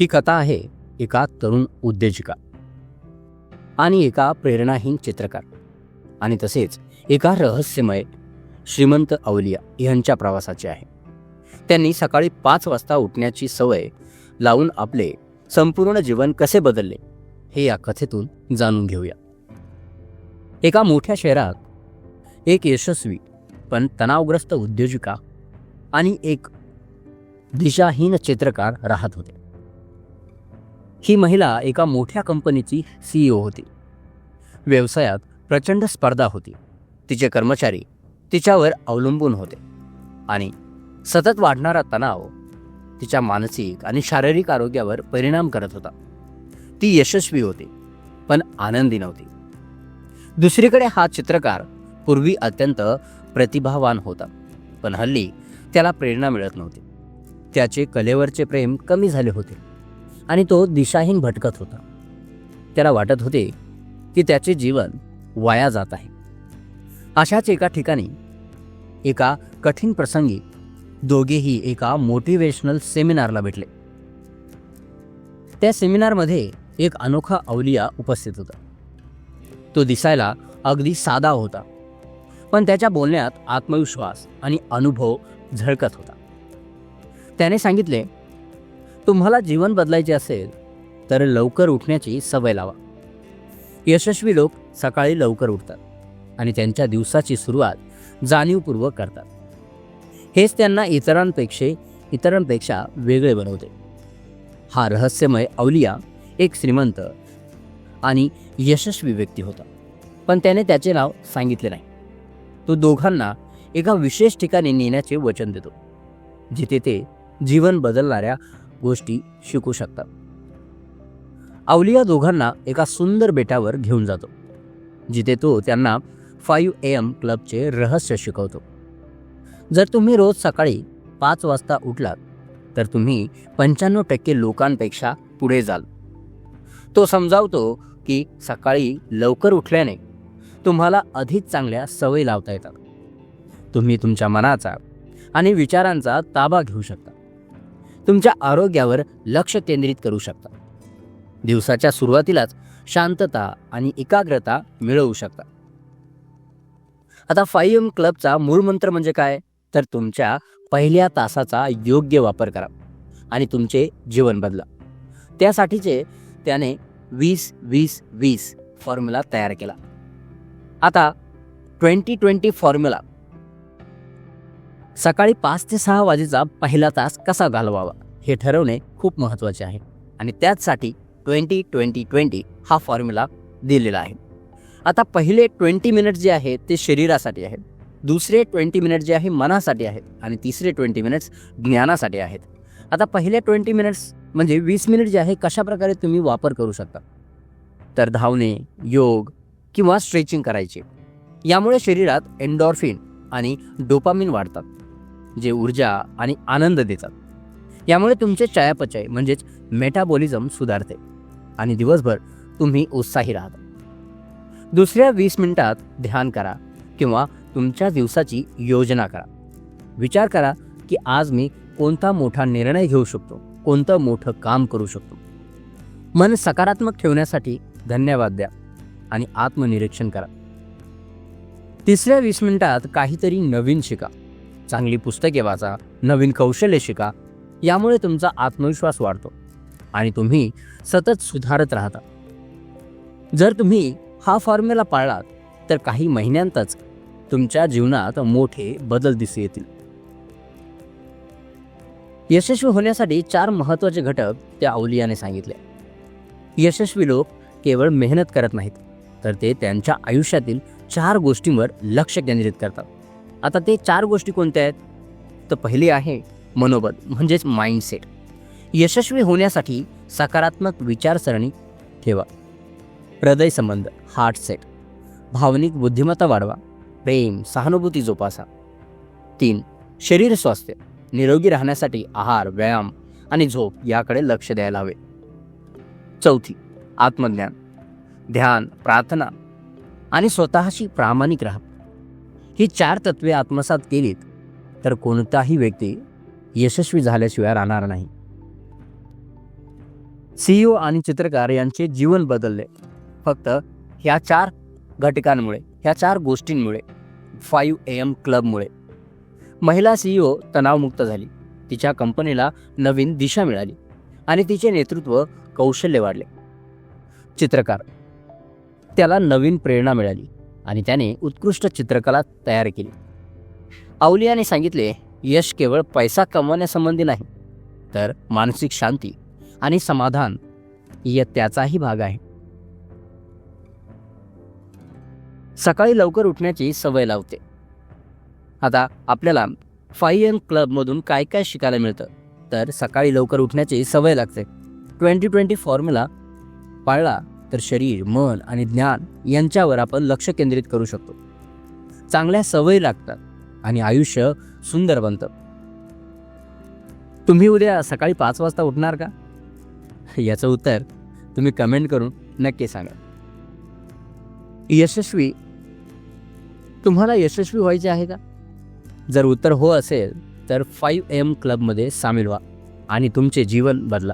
ही कथा आहे एका तरुण उद्योजिका आणि एका प्रेरणाहीन चित्रकार. आणि तसेच एका रहस्यमय श्रीमंत अवलिया यांच्या प्रवासाची आहे. त्यांनी सकाळी पाच वाजता उठण्याची सवय लावून आपले संपूर्ण जीवन कसे बदलले हे या कथेतून जाणून घेऊया. एका मोठ्या शहरात एक यशस्वी पण तणावग्रस्त उद्योजिका आणि एक दिशाहीन चित्रकार राहत होते. ही महिला एका मोठ्या कंपनीची सीईओ होती. व्यवसायात प्रचंड स्पर्धा होती. तिचे कर्मचारी तिच्यावर अवलंबून होते. आणि सतत वाढणारा तणाव तिच्या मानसिक आणि शारीरिक आरोग्यावर परिणाम करत होता. ती यशस्वी होती पण आनंदी नव्हती. दुसरीकडे हा चित्रकार पूर्वी अत्यंत प्रतिभावान होता पण हल्ली त्याला प्रेरणा मिळत नव्हती. त्याचे कलेवरचे प्रेम कमी झाले होते. आणि तो दिशाहीन भटकत होता. त्याला वाटत होते की त्याचे जीवन वाया जात आहे. अशाच एका ठिकाणी एका कठीण प्रसंगी दोघेही एका मोटिवेशनल सेमिनारला भेटले. त्या सेमिनारमध्ये एक अनोखा अवलिया उपस्थित होता. तो दिसायला अगदी साधा होता पण त्याच्या बोलण्यात आत्मविश्वास आणि अनुभव झळकत होता. त्याने सांगितले तुम्हाला जीवन बदलायचे असेल तर लवकर उठण्याची सवय लावा. यशस्वी लोक सकाळी लवकर उठतात आणि त्यांच्या दिवसाची सुरुवात जाणीवपूर्वक करतात. हेच त्यांना इतरांपेक्षा इतरांपेक्षा वेगळे बनवते. हा रहस्यमय अवलिया एक श्रीमंत आणि यशस्वी व्यक्ती होता पण त्याने त्याचे नाव सांगितले नाही. तो दोघांना एका विशेष ठिकाणी नेण्याचे वचन देतो जिथे ते जीवन बदलणाऱ्या गोष्टी शिकू शकतात. अवलिया दोघांना एका सुंदर बेटावर घेऊन जातो जिथे तो त्यांना फाईव्ह ए एम क्लबचे रहस्य शिकवतो. जर तुम्ही रोज सकाळी पाच वाजता उठलात तर तुम्ही पंच्याण्णव टक्के लोकांपेक्षा पुढे जाल. तो समजावतो की सकाळी लवकर उठल्याने तुम्हाला अधिक चांगल्या सवयी लावता येतात. तुम्ही तुमच्या मनाचा आणि विचारांचा ताबा घेऊ शकता. तुमच्या आरोग्यावर लक्ष केंद्रित करू शकता. दिवसाच्या सुरुवातीलाच शांतता आणि एकाग्रता मिळवू शकता. आता फाईव्ह एम क्लबचा मूळ मंत्र म्हणजे काय? तर तुमच्या पहिल्या तासाचा योग्य वापर करा आणि तुमचे जीवन बदला. त्यासाठीचे त्याने वीस वीस वीस फॉर्म्युला तयार केला. आता ट्वेंटी ट्वेंटी फॉर्म्युला सकाळी पाच ते सहा वाजेचा पहिला तास कसा घालवावा हे ठरवणे खूप महत्त्वाचे आहे. आणि त्याचसाठी ट्वेंटी ट्वेंटी ट्वेंटी हा फॉर्म्युला दिलेला आहे. आता पहिले ट्वेंटी मिनिट जे आहे ते शरीरासाठी आहेत. दुसरे ट्वेंटी मिनिट जे आहे मनासाठी आहेत. आणि तिसरे ट्वेंटी मिनिट्स ज्ञानासाठी आहेत. आता पहिले ट्वेंटी मिनिट्स म्हणजे वीस मिनिट जे आहे कशाप्रकारे तुम्ही वापर करू शकता? तर धावणे योग किंवा स्ट्रेचिंग करायचे. यामुळे शरीरात एन्डॉर्फिन आणि डोपामिन वाढतात. जे ऊर्जा आणि आनंद देतात. यामुळे तुमचे चयापचय म्हणजेच मेटाबॉलिझम सुधारते आणि दिवसभर तुम्ही उत्साही राहता. दुसऱ्या वीस मिनिटात ध्यान करा किंवा तुमच्या दिवसाची योजना करा. विचार करा की आज मी कोणता मोठा निर्णय घेऊ शकतो कोणतं मोठं काम करू शकतो. मन सकारात्मक ठेवण्यासाठी धन्यवाद द्या आणि आत्मनिरीक्षण करा. तिसऱ्या वीस मिनिटात काहीतरी नवीन शिका. चांगली पुस्तके वाचा नवीन कौशल्य शिका यामुळे तुमचा आत्मविश्वास वाढतो आणि तुम्ही सतत सुधारत राहता. जर तुम्ही हा फॉर्म्युला पाळलात तर काही महिन्यांतच तुमच्या जीवनात मोठे बदल दिसू येतील. यशस्वी होण्यासाठी चार महत्त्वाचे घटक त्या अवलियाने सांगितले. यशस्वी लोक केवळ मेहनत करत नाहीत तर ते त्यांच्या आयुष्यातील चार गोष्टींवर लक्ष केंद्रित करतात. आता ते चार गोष्टी कोणत्या आहेत? तर पहिली आहे मनोबल म्हणजेच माइंडसेट यशस्वी होण्यासाठी सकारात्मक विचारसरणी ठेवा. हृदय संबंध हार्ट सेट भावनिक बुद्धिमत्ता वाढवा. प्रेम सहानुभूती जोपासा. तीन शरीर स्वास्थ्य. निरोगी राहण्यासाठी आहार व्यायाम आणि झोप याकडे लक्ष द्यायला हवे. चौथी आत्मज्ञान. ध्यान प्रार्थना आणि स्वतःशी प्रामाणिक राहा. ही चार तत्वे आत्मसात केलीत तर कोणताही व्यक्ती यशस्वी झाल्याशिवाय राहणार नाही. सीईओ आणि चित्रकार यांचे जीवन बदलले. फक्त ह्या चार घटकांमुळे ह्या चार गोष्टींमुळे फाईव्ह ए एम क्लबमुळे. महिला सीईओ तणावमुक्त झाली. तिच्या कंपनीला नवीन दिशा मिळाली आणि तिचे नेतृत्व कौशल्य वाढले. चित्रकार त्याला नवीन प्रेरणा मिळाली. आणि त्याने उत्कृष्ट चित्रकला तयार केली. अवलियाने सांगितले यश केवळ पैसा कमवण्यासंबंधी नाही तर मानसिक शांती आणि समाधान या त्याचाही भाग आहे. सकाळी लवकर उठण्याची सवय लावते. आता आपल्याला फाईव्ह एम क्लबमधून काय काय शिकायला मिळतं? तर सकाळी लवकर उठण्याची सवय लागते. ट्वेंटी ट्वेंटी फॉर्म्युला पाळला तर शरीर मन आणि ज्ञान यांच्यावर आपण लक्ष केंद्रित करू शकतो. चांगल्या सवयी लागतात आणि आयुष्य सुंदर बनतं. तुम्ही उद्या सकाळी पाच वाजता उठणार का? याचं उत्तर तुम्ही कमेंट करून नक्की सांगा. यशस्वी तुम्हाला यशस्वी व्हायचे आहे का? जर उत्तर हो असेल तर फाईव्ह एम क्लबमध्ये सामील व्हा आणि तुमचे जीवन बदला.